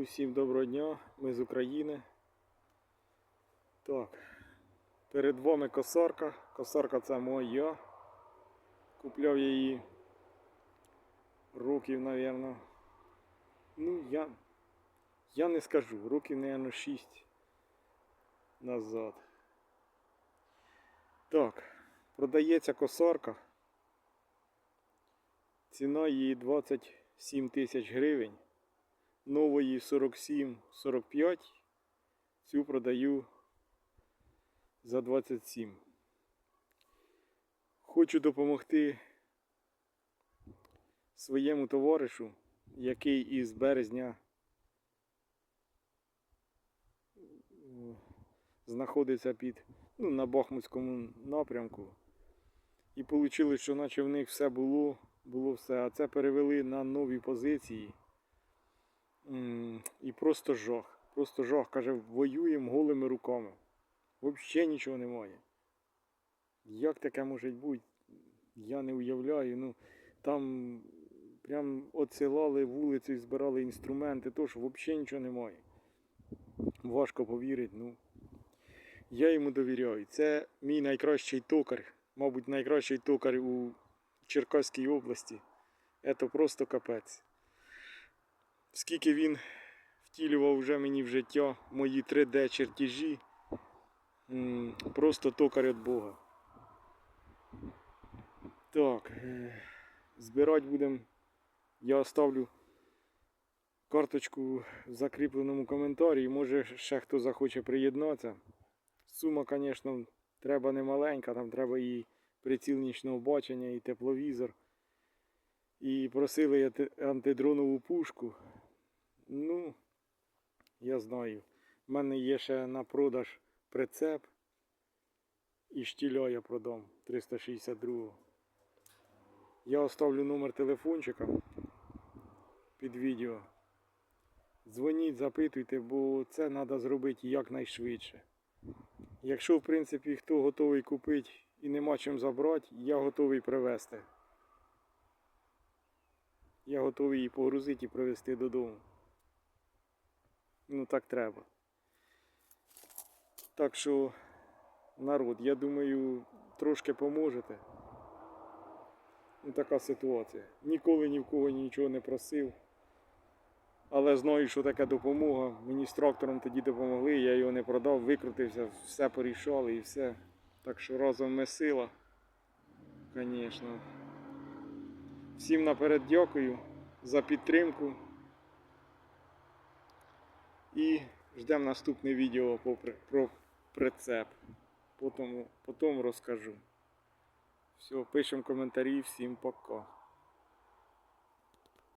Усім доброго дня, ми з України. Так, перед вами косарка. Косарка це моя. Купляв її років, мабуть. Ну, я, я не скажу, років, мабуть, 6 назад. Так, продається косарка. Ціна її 27 тисяч гривень. Нової 47-45. Цю продаю за 27. Хочу допомогти своєму товаришу, який із березня е, знаходиться під ну, на Бахмутському напрямку. І вийшло, що наче в них все було, було все, а це перевели на нові позиції. І просто жах. Просто жах. Каже, воюємо голими руками. Взагалі нічого немає. Як таке може бути? Я не уявляю. Ну, там прям оцілали вулицю і збирали інструменти, тож взагалі нічого немає. Важко повірити. Ну. Я йому довіряю. Це мій найкращий токар, мабуть, найкращий токар у Черкаській області. Це просто капець. Скільки він втілював вже мені в життя мої 3D чертежі. Просто токар від Бога. Так, е, збирати будемо. Я оставлю карточку в закріпленому коментарі. Може ще хто захоче приєднатися. Сума, звісно, треба не маленька, там треба і приціл нічного бачення, і тепловізор. І просили антидронову пушку. Ну, я знаю. У мене є ще на продаж прицеп. І штіля я продам 362. Я оставлю номер телефончика під відео. Дзвоніть, запитуйте, бо це треба зробити якнайшвидше. Якщо, в принципі, хто готовий купити і нема чим забрати, я готовий привезти. Я готовий її погрузити і привезти додому. Ну так треба. Так що, народ, я думаю, трошки поможете. Ну, така ситуація. Ніколи ні в кого нічого не просив. Але знаю, що таке допомога. Мені з трактором тоді допомогли, я його не продав, викрутився, все порішали і все. Так що разом ми сила. Звісно. Всім наперед дякую за підтримку. І ждемо наступне відео про прицеп. Потім, потім розкажу. Все, пишемо коментарі, всім пока.